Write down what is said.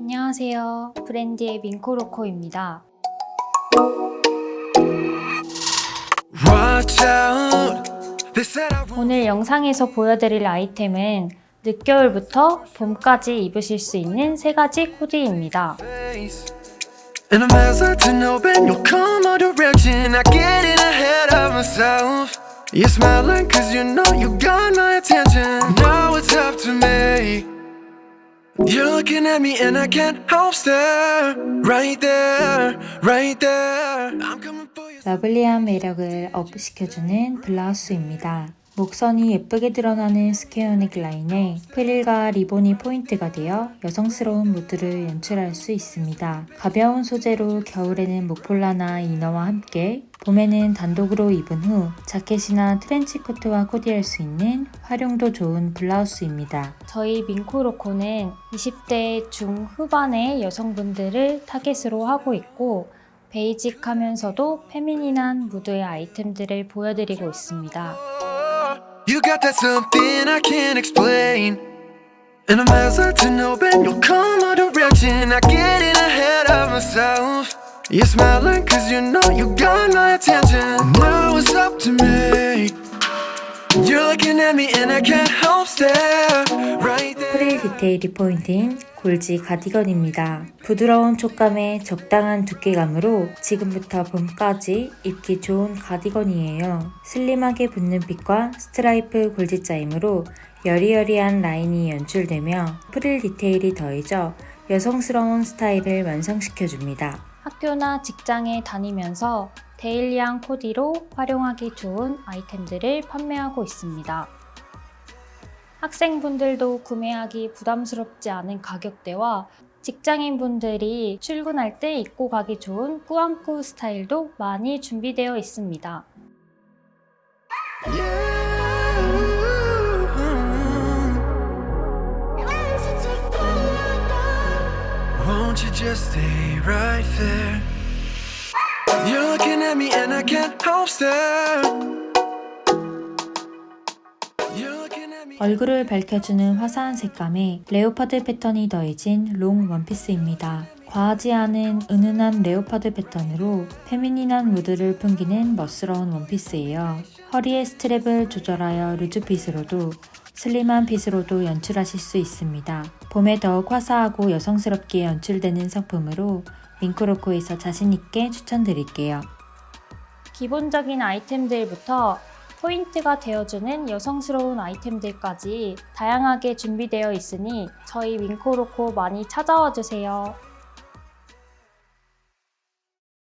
안녕하세요. 브랜디의 민코로코입니다. 오늘 영상에서 보여드릴 아이템은 늦겨울부터 봄까지 입으실 수 있는 세 가지 코디입니다. Looking at me and I can't help stare. Right there, right there. I'm coming for you. 러블리한 매력을 업시켜주는 블라우스입니다. 목선이 예쁘게 드러나는 스퀘어 넥 라인에 프릴과 리본이 포인트가 되어 여성스러운 무드를 연출할 수 있습니다. 가벼운 소재로 겨울에는 목폴라나 이너와 함께 봄에는 단독으로 입은 후 자켓이나 트렌치코트와 코디할 수 있는 활용도 좋은 블라우스입니다. 저희 민코로코는 20대 중후반의 여성분들을 타겟으로 하고 있고 베이직하면서도 페미닌한 무드의 아이템들을 보여드리고 있습니다. You got that something I can't explain. And I'm hazard to know, but you'll come my direction. I get in ahead of myself. You're smiling cause you know you got my attention. Now it's up to me. 프릴 디테일이 포인트인 골지 가디건입니다. 부드러운 촉감에 적당한 두께감으로 지금부터 봄까지 입기 좋은 가디건이에요. 슬림하게 붙는 핏과 스트라이프 골지짜임으로 여리여리한 라인이 연출되며 프릴 디테일이 더해져 여성스러운 스타일을 완성시켜줍니다. 학교나 직장에 다니면서 데일리한 코디로 활용하기 좋은 아이템들을 판매하고 있습니다. 학생분들도 구매하기 부담스럽지 않은 가격대와 직장인분들이 출근할 때 입고 가기 좋은 꾸안꾸 스타일도 많이 준비되어 있습니다. You're looking at me and I can't help stare. You're looking at me. 얼굴을 밝혀주는 화사한 색감에 레오파드 패턴이 더해진 롱 원피스입니다. 과하지 않은 은은한 레오파드 패턴으로 페미닌한 무드를 풍기는 멋스러운 원피스예요. 허리의 스트랩을 조절하여 루즈핏으로도 슬림한 핏으로도 연출하실 수 있습니다. 봄에 더욱 화사하고 여성스럽게 연출되는 상품으로 밍크로코에서 자신있게 추천드릴게요. 기본적인 아이템들부터 포인트가 되어주는 여성스러운 아이템들까지 다양하게 준비되어 있으니 저희 윙코로코 많이 찾아와 주세요.